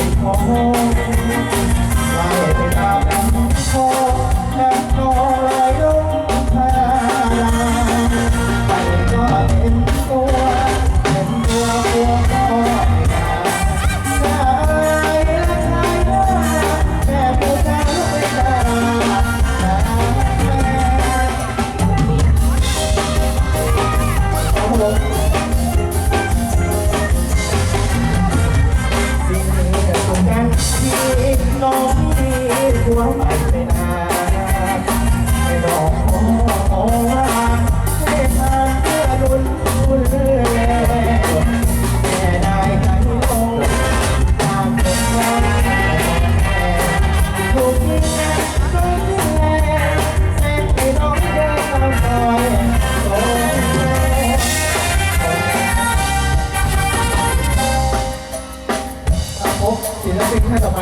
เป็นอไล่ไปตาม วงไปไม่นานไม่บอกขอว่าให้ทางเพื่อลุ้นลุ้นแลแม่ได้ใจลงตามคนว่าถูกยิงถูกยิงแสงให้น้องเดินตามรอยโอ้ศิลปินท่านต่อไป